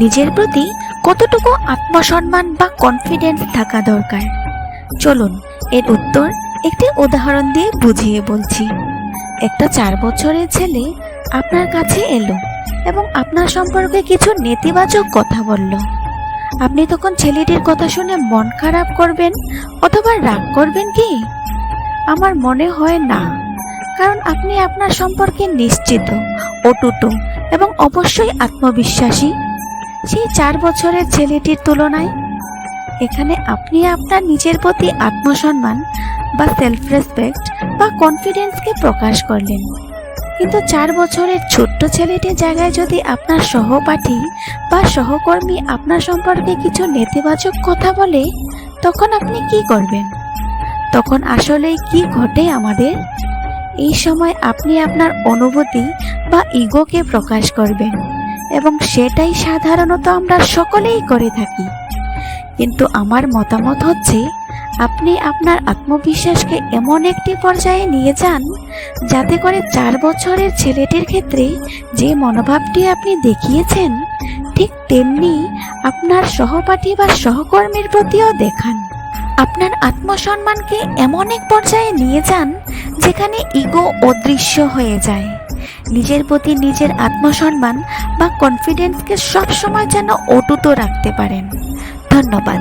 নিজের প্রতি কতটুকু আত্মসম্মান বা কনফিডেন্স থাকা দরকার? চলুন, এর উত্তর একটি উদাহরণ দিয়ে বুঝিয়ে বলছি। একটা চার বছরের ছেলে আপনার কাছে এলো এবং আপনার সম্পর্কে কিছু নেতিবাচক কথা বলল। আপনি তখন ছেলেটির কথা শুনে মন খারাপ করবেন অথবা রাগ করবেন কি? আমার মনে হয় না, কারণ আপনি আপনার সম্পর্কে নিশ্চিত, অটুট এবং অবশ্যই আত্মবিশ্বাসী। সেই চার বছরের ছেলেটির তুলনায় এখানে আপনি আপনার নিজের প্রতি আত্মসম্মান বা সেলফ রেসপেক্ট বা কনফিডেন্সকে প্রকাশ করলেন। কিন্তু চার বছরের ছোট্ট ছেলেটির জায়গায় যদি আপনার সহপাঠী বা সহকর্মী আপনার সম্পর্কে কিছু নেতিবাচক কথা বলে, তখন আপনি কি করবেন? তখন আসলে কি ঘটে আমাদের? এই সময় আপনি আপনার অনুভূতি বা ইগোকে প্রকাশ করবেন এবং সেটাই সাধারণত আমরা সকলেই করে থাকি। কিন্তু আমার মতামত হচ্ছে, আপনি আপনার আত্মবিশ্বাসকে এমন একটি পর্যায়ে নিয়ে যান যাতে করে চার বছরের ছেলেটির ক্ষেত্রে যে মনোভাবটি আপনি দেখিয়েছেন, ঠিক তেমনি আপনার সহপাঠী বা সহকর্মীর প্রতিও দেখান। আপনার আত্মসম্মানকে এমন এক পর্যায়ে নিয়ে যান যেখানে ইগো অদৃশ্য হয়ে যায়। নিজের প্রতি নিজের আত্মসম্মান বা কনফিডেন্সকে সবসময় যেন অটুত রাখতে পারেন। ধন্যবাদ।